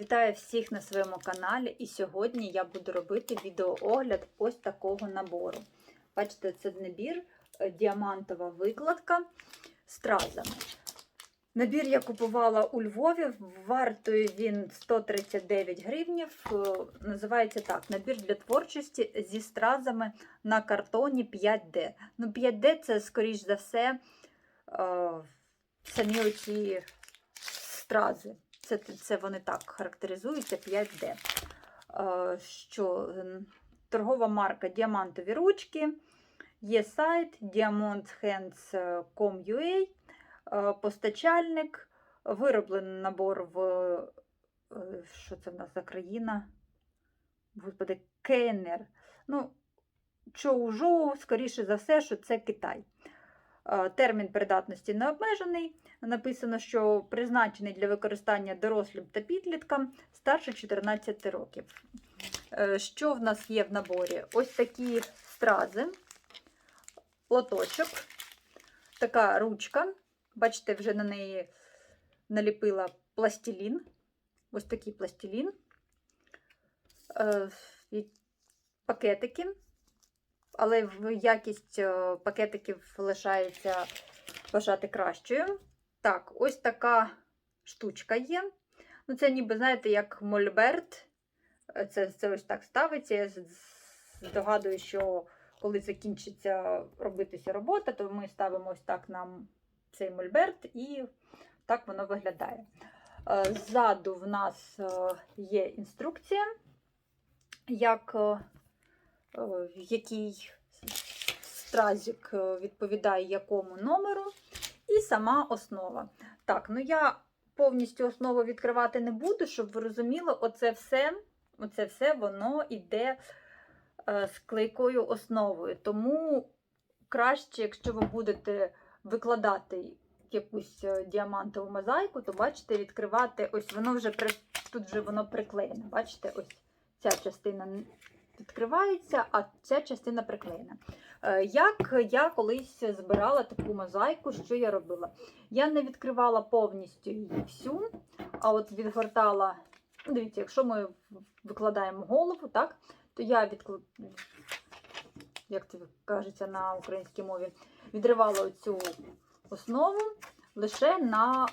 Вітаю всіх на своєму каналі, і сьогодні я буду робити відеоогляд ось такого набору. Бачите, це набір е, діамантова викладка стразами. Набір я купувала у Львові, вартує він 139 гривнів. Е, Називається так: набір для творчості зі стразами на картоні 5D. Ну, 5D це, скоріш за все, е, самі оці стрази. Це, це вони так характеризуються 5D. Е, Що торгова марка Діамантові ручки. Є сайт diamondhands.com.ua, е, постачальник, вироблений набор в е, що це в нас за країна? Господи, Кеннер. Ну, Чоужоу, скоріше за все, що це Китай. Е, Термін придатності не обмежений. Написано, що призначений для використання дорослим та підліткам старше 14 років. Е, Що в нас є в наборі? Ось такі стрази, лоточок, така ручка. Бачите, вже на неї наліпила пластилін. Ось такий пластилін. Е, Пакетики. Але якість е, пакетиків лишається бажати кращою. Так, ось така штучка є. Ну, це ніби, знаєте, як мольберт. Е, Це, це ось так ставиться. Я здогадую, що коли закінчиться робитися робота, то ми ставимо ось так нам цей мольберт, і так воно виглядає. Е, Ззаду в нас є інструкція, як який стразик е, відповідає якому номеру, і сама основа. Так, ну я повністю основу відкривати не буду, щоб ви розуміли, оце все, оце все воно йде е, з клейкою основою. Тому краще, якщо ви будете викладати якусь е, діамантову мозаїку, то бачите, відкривати, ось воно вже тут вже воно приклеєне. Бачите, ось ця частина відкривається, а ця частина приклеєна. Е, Як я колись збирала таку мозаїку, що я робила? Я не відкривала повністю її всю, а от відгортала. ну, Дивіться, якщо ми викладаємо голову, так, то я відкл... як це кажеться на українській мові, відривала оцю основу лише на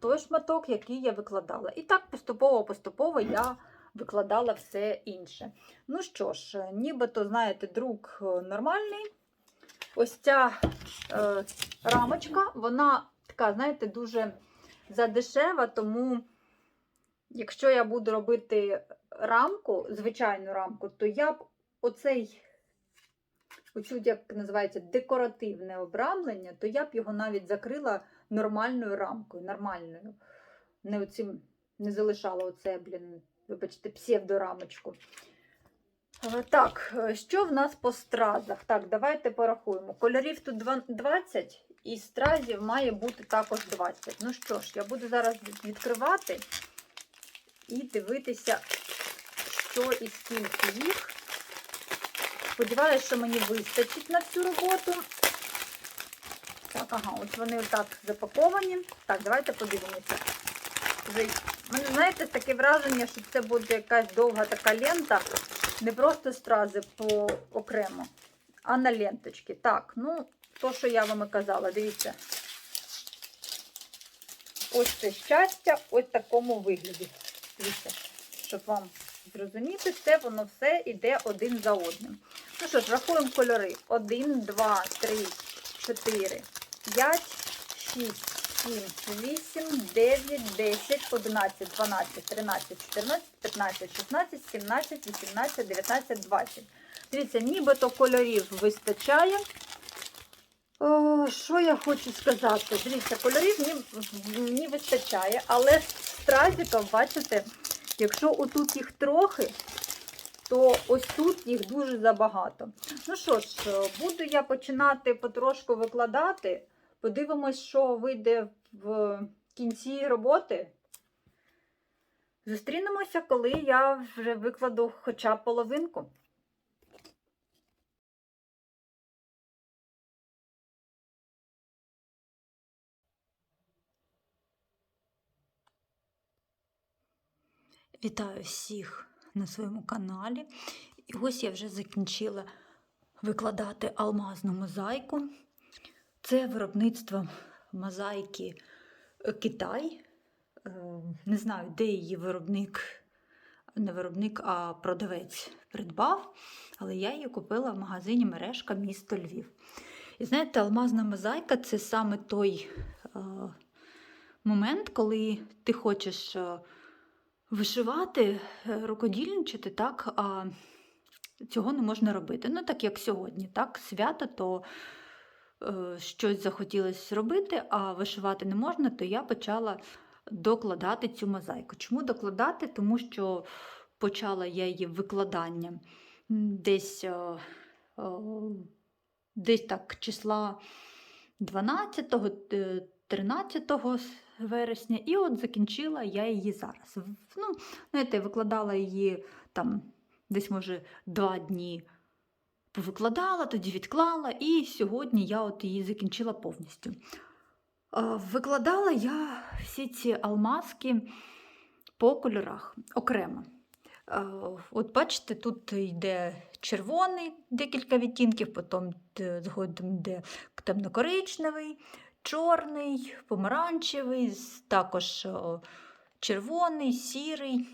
той шматок, який я викладала. І так поступово-поступово я викладала все інше. Ну що ж, нібито, знаєте, друк е, нормальний. Ось ця е, рамочка, вона така, знаєте, дуже задешева, тому якщо я буду робити рамку, звичайну рамку, то я б оцей, оцю, як називається, декоративне обрамлення, то я б його навіть закрила нормальною рамкою, нормальною. Не оцим, не залишала оце, блін, вибачте, псевдорамочку. Е, Так, е, що в нас по стразах? Так, давайте порахуємо. Кольорів тут 20 і стразів має бути також 20. Ну що ж, я буду зараз відкривати і дивитися, що і скільки їх. Сподіваюсь, що мені вистачить на цю роботу. Так, ага, ось вони отак запаковані. Так, давайте подивимося. Мене, знаєте, таке враження, що це буде якась довга така лента. Не просто стрази по окремо, а на ленточки. Так, ну, то, що я вам і казала, дивіться. Ось це щастя, ось в такому вигляді. Дивіться, щоб вам зрозуміти, це воно все йде один за одним. Ну що ж, рахуємо кольори. 1, 2, 3, 4, 5, 6, 7, 8, 9, 10, 11, 12, 13, 14, 15, 16, 17, 18, 19, 20. Дивіться, нібито кольорів вистачає. О, що я хочу сказати? Дивіться, кольорів мені вистачає, але стразиків, бачите, якщо отут їх трохи, то ось тут їх дуже забагато. Ну що ж, буду я починати потрошку викладати. Подивимось, що вийде в кінці роботи. Зустрінемося, коли я вже викладу хоча б половинку. Вітаю всіх на своєму каналі. І ось я вже закінчила викладати алмазну мозаїку. Це виробництво мозаїки е, Китай. Е, Не знаю, де її виробник, не виробник, а продавець придбав, але я її купила в магазині мережка місто Львів. І знаєте, алмазна мозаїка це саме той е, момент, коли ти хочеш. е, Вишивати, рукодільничати, так, а цього не можна робити. Ну, так як сьогодні, так, свято, то щось захотілося зробити, а вишивати не можна, то я почала докладати цю мозаїку. Чому докладати? Тому що почала я її викладання десь, е, е, десь так числа 12-го, е, 13 вересня, і от закінчила я її зараз. Ну, знаєте, викладала її там десь, може, два дні повикладала, тоді відклала, і сьогодні я от її закінчила повністю. Викладала я всі ці алмазки по кольорах окремо. От бачите, тут йде червоний, декілька відтінків, потім е, згодом йде темно-коричневий, чорний, помаранчевий, також червоний, сірий.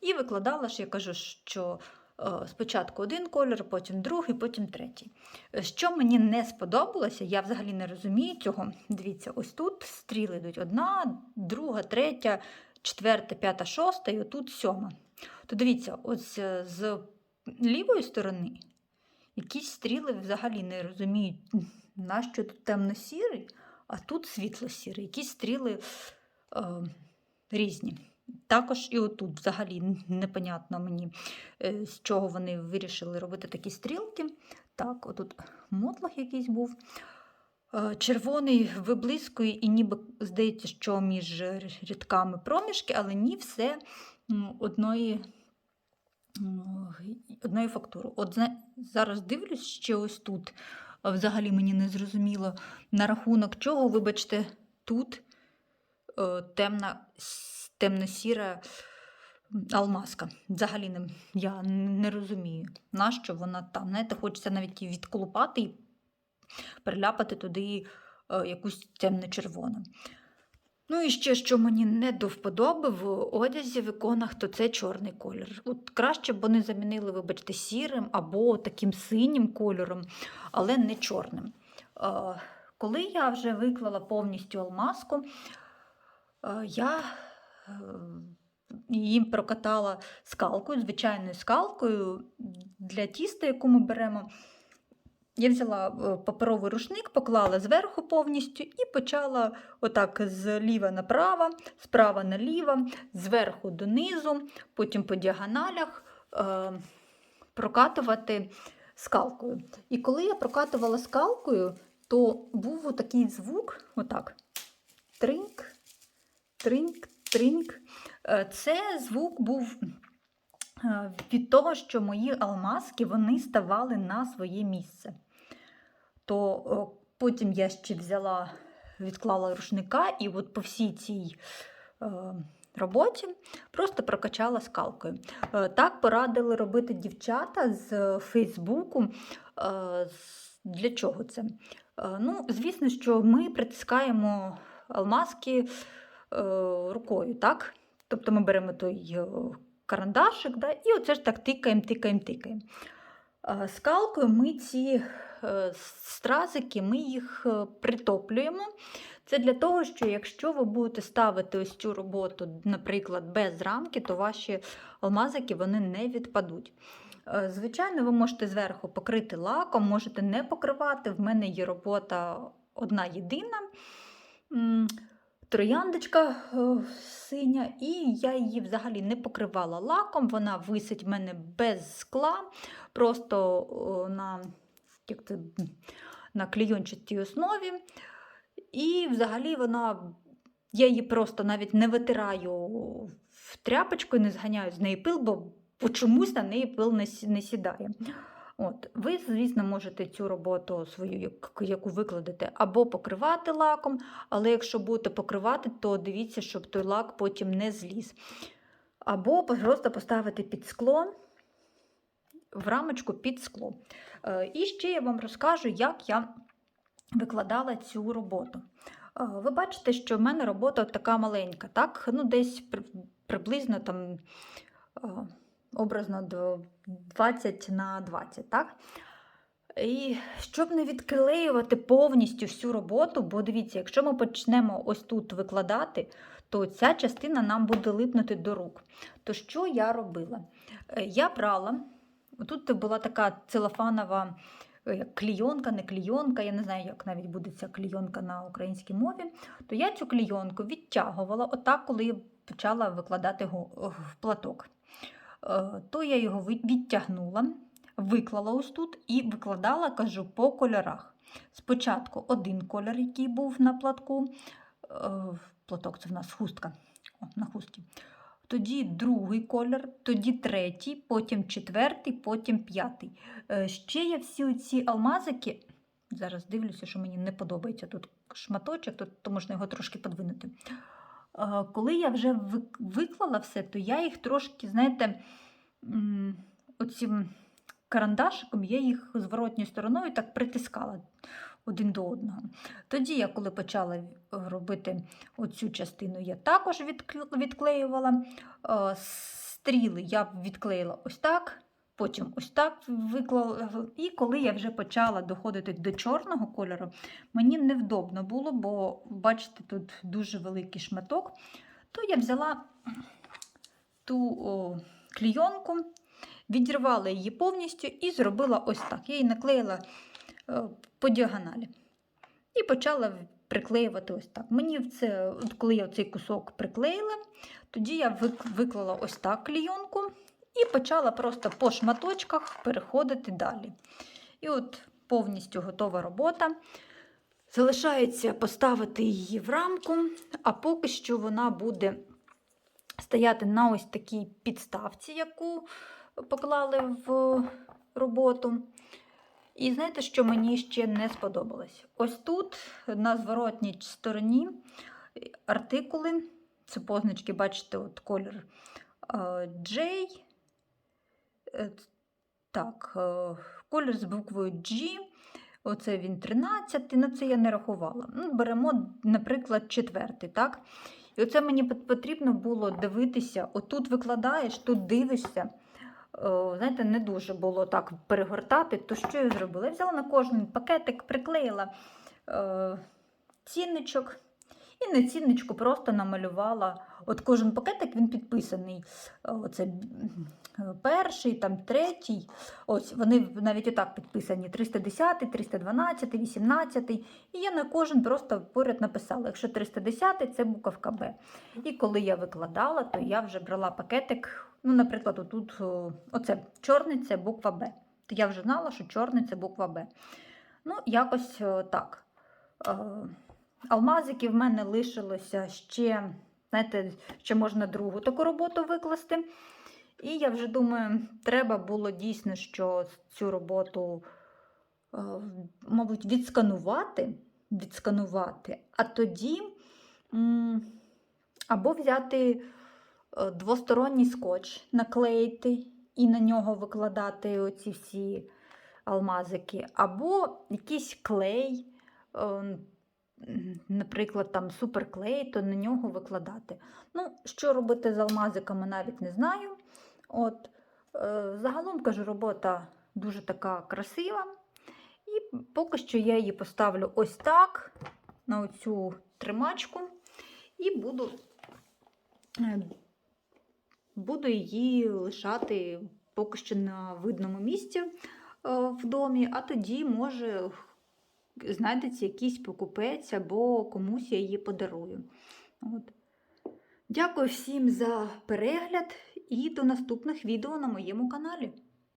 І викладала ж, я кажу, що е, спочатку один колір, потім другий, потім третій. Е, Що мені не сподобалося, я взагалі не розумію цього. Дивіться, ось тут стріли йдуть одна, друга, третя, четверта, п'ята, шоста, і отут сьома. То дивіться, ось е, з лівої сторони якісь стріли взагалі не розуміють, нащо тут темно-сірий, а тут світло-сірий. Якісь стріли е, різні. Також і отут взагалі непонятно мені, е, з чого вони вирішили робити такі стрілки. Так, отут мотлах якийсь був. Е, Червоний виблискує, і ніби здається, що між рядками проміжки, але ні, все одної, одної фактури. От зараз дивлюсь, ще ось тут взагалі мені не зрозуміло на рахунок чого, вибачте, тут е, темна, темно-сіра алмазка. Взагалі не, я не розумію, нащо вона там. Знаєте, хочеться навіть її відколупати і приляпати туди е, якусь темно-червону. Ну і ще, що мені не до вподоби в одязі, в іконах, то це чорний колір. От краще б вони замінили, вибачте, сірим або таким синім кольором, але не чорним. Е, Коли я вже виклала повністю алмазку, е, я е, її прокатала скалкою, звичайною скалкою для тіста, яку ми беремо. Я взяла е, паперовий рушник, поклала зверху повністю і почала отак зліва направо, справа наліво, зверху донизу, потім по діагоналях е, прокатувати скалкою. І коли я прокатувала скалкою, то був такий звук, отак. Тринк, тринк, тринк. Е, Це звук був е, від того, що мої алмазки вони ставали на своє місце. То потім я ще взяла, відклала рушника, і от по всій цій е, роботі просто прокачала скалкою. Е, так порадили робити дівчата з Фейсбуку. Е, для чого це? Е, ну, звісно, що ми притискаємо алмазки е, рукою, так? Тобто ми беремо той е, карандашик, да? і оце ж так тикаємо, тикаємо, тикаємо. Е, Скалкою ми ці е, стразики ми їх е, притоплюємо. Це для того, що якщо ви будете ставити ось цю роботу, наприклад, без рамки, то ваші алмазики вони не відпадуть. Е, Звичайно, ви можете зверху покрити лаком, можете не покривати. В мене є робота одна єдина. Трояндочка е, синя, і я її взагалі не покривала лаком. Вона висить в мене без скла, просто на, як це, на клейончатій основі. І взагалі вона, я її просто навіть не витираю в тряпочку, не зганяю з неї пил, бо чомусь на неї пил не сідає. От, ви, звісно, можете цю роботу свою, яку викладете, або покривати лаком, але якщо будете покривати, то дивіться, щоб той лак потім не зліз. Або просто поставити під скло, в рамочку під скло. Е, І ще я вам розкажу, як я викладала цю роботу. Е, Ви бачите, що в мене робота така маленька, так? Ну, десь приблизно там е, образно 20 на 20, так? І щоб не відклеювати повністю всю роботу, бо дивіться, якщо ми почнемо ось тут викладати, то ця частина нам буде липнути до рук. То що я робила? Е, Я брала, тут була така целофанова е, клійонка, не клійонка, я не знаю, як навіть буде ця клійонка на українській мові, то я цю клійонку відтягувала отак, коли я почала викладати в платок. Е, То я його відтягнула, виклала ось тут і викладала, кажу, по кольорах. Спочатку один кольор, який був на платку, е, платок це в нас хустка, О, на хусті. Тоді другий колір, тоді третій, потім четвертий, потім п'ятий. Е, Ще я всі ці алмазики, зараз дивлюся, що мені не подобається тут шматочок, то, то можна його трошки подвинути. Е, Коли я вже виклала все, то я їх трошки, знаєте, м, оцим карандашиком я їх зворотньою стороною так притискала один до одного. Тоді я, коли почала робити оцю частину, я також відклеювала. Е, Стріли я відклеїла ось так, потім ось так виклала. І коли я вже почала доходити до чорного кольору, мені невдобно було, бо бачите, тут дуже великий шматок, то я взяла ту о, клійонку, відірвала її повністю і зробила ось так. Я її наклеїла е, по діагоналі. І почала приклеювати ось так. Мені це, коли я цей кусок приклеїла, тоді я виклала ось так клійонку і почала просто по шматочках переходити далі. І от повністю готова робота. Залишається поставити її в рамку, а поки що вона буде стояти на ось такій підставці, яку поклали в роботу. І знаєте, що мені ще не сподобалось? Ось тут, на зворотній стороні, артикули, це позначки, бачите, от колір е, J. Е, Так, е, колір з буквою G. Оце він 13, на це я не рахувала. Ну, беремо, наприклад, четвертий, так? І оце мені потрібно було дивитися. Отут викладаєш, тут дивишся. О, знаєте, не дуже було так перегортати. То що я зробила? Я взяла на кожен пакетик, приклеїла е. І на цінничку просто намалювала. От кожен пакетик він підписаний. Е, Оце е, перший, там третій. Ось вони навіть отак підписані: 310, 312, 18. І я на кожен просто поряд написала: якщо 310, це буковка Б. І коли я викладала, то я вже брала пакетик. Ну, наприклад, отут оце чорний це буква Б. То я вже знала, що чорний це буква Б. Ну, якось так. Е, Алмазиків в мене лишилося ще, знаєте, ще можна другу таку роботу викласти. І я вже думаю, треба було дійсно, що цю роботу, е, мабуть, відсканувати, відсканувати, а тоді або взяти е, двосторонній скотч, наклеїти і на нього викладати оці всі алмазики, або якийсь клей, е, наприклад, там суперклей, то на нього викладати. Ну, що робити з алмазиками, навіть не знаю. От, е, загалом кажу, робота дуже така красива. І поки що я її поставлю ось так, на оцю тримачку, і буду, е, буду її лишати поки що на видному місці е, в домі, а тоді, може, знайдеться якийсь покупець або комусь я її подарую. От. Дякую всім за перегляд і до наступних відео на моєму каналі.